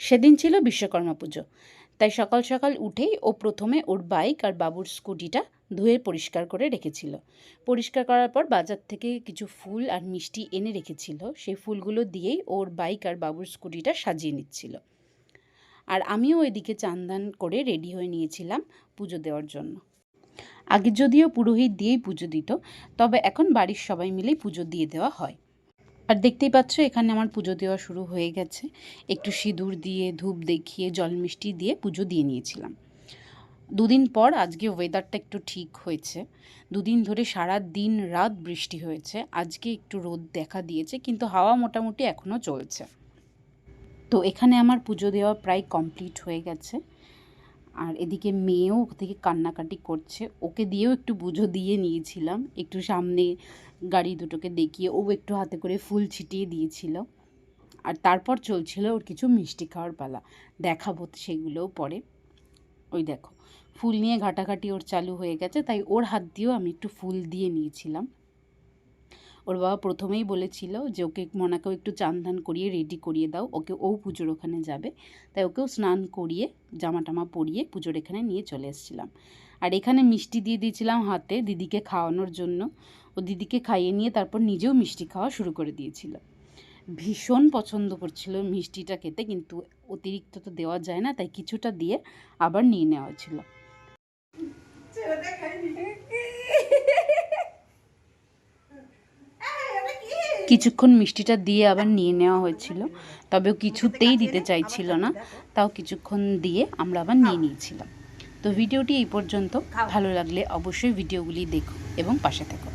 সেদিন ছিল বিশ্বকর্মা পুজো। তাই সকাল সকাল উঠেই ও প্রথমে ওর বাইক আর বাবুর স্কুটিটা ধুয়ে পরিষ্কার করে রেখেছিল। পরিষ্কার করার পর বাজার থেকে কিছু ফুল আর মিষ্টি এনে রেখেছিল। সেই ফুলগুলো দিয়েই ওর বাইক আর বাবুর স্কুটিটা সাজিয়ে নিচ্ছিল। আর আমিও এদিকে চান্দান করে রেডি হয়ে নিয়েছিলাম পুজো দেওয়ার জন্য। আগে যদিও পুরোহিত দিয়েই পুজো দিত, তবে এখন বাড়ির সবাই মিলেই পুজো দিয়ে দেওয়া হয়। আর দেখতেই পাচ্ছ, এখানে আমার পুজো দেওয়া শুরু হয়ে গেছে। একটু সিঁদুর দিয়ে, ধূপ দেখিয়ে, জল মিষ্টি দিয়ে পুজো দিয়ে নিয়েছিলাম। দুদিন পর আজকে ওয়েদারটা একটু ঠিক হয়েছে। দুদিন ধরে সারা দিন রাত বৃষ্টি হয়েছে। আজকে একটু রোদ দেখা দিয়েছে, কিন্তু হাওয়া মোটামুটি এখনও চলছে। তো এখানে আমার পুজো দেওয়া প্রায় কমপ্লিট হয়ে গেছে। আর এদিকে মেয়েও থেকে কান্নাকাটি করছে। ওকে দিয়েও একটু বুঝো দিয়ে নিয়েছিলাম। একটু সামনে গাড়ি দুটোকে দেখিয়ে ও একটু হাতে করে ফুল ছিটিয়ে দিয়েছিল। আর তারপর চলছিল ওর কিছু মিষ্টি খাওয়ার পালা। দেখাবো সেগুলোও পরে। ওই দেখো, ফুল নিয়ে ঘাটাঘাটি ওর চালু হয়ে গেছে, তাই ওর হাত দিয়েও আমি একটু ফুল দিয়ে নিয়েছিলাম। ওর বাবা প্রথমেই বলেছিল যে, ওকে মনাকেও একটু চান ধান করিয়ে রেডি করিয়ে দাও। ওকে ও পুজোর ওখানে যাবে। তাই ওকেও স্নান করিয়ে জামা টামা পরিয়ে পুজোর এখানে নিয়ে চলে এসেছিলাম। আর এখানে মিষ্টি দিয়ে দিয়েছিলাম হাতে দিদিকে খাওয়ানোর জন্য। ও দিদিকে খাইয়ে নিয়ে তারপর নিজেও মিষ্টি খাওয়া শুরু করে দিয়েছিল। ভীষণ পছন্দ করছিল মিষ্টিটা খেতে, কিন্তু অতিরিক্ত তো দেওয়া যায় না, তাই কিছুটা দিয়ে আবার নিয়ে নেওয়া ছিল কিছুক্ষণ মিষ্টিটা দিয়ে আবার নিয়ে নেওয়া হয়েছিল। তবে কিছুতেই দিতে চাইছিল না। তাও কিছুক্ষণ দিয়ে আমরা আবার নিয়ে নিয়েছিলাম। তো ভিডিওটি এই পর্যন্ত। ভালো লাগলে অবশ্যই ভিডিওগুলি দেখো এবং পাশে থেকো।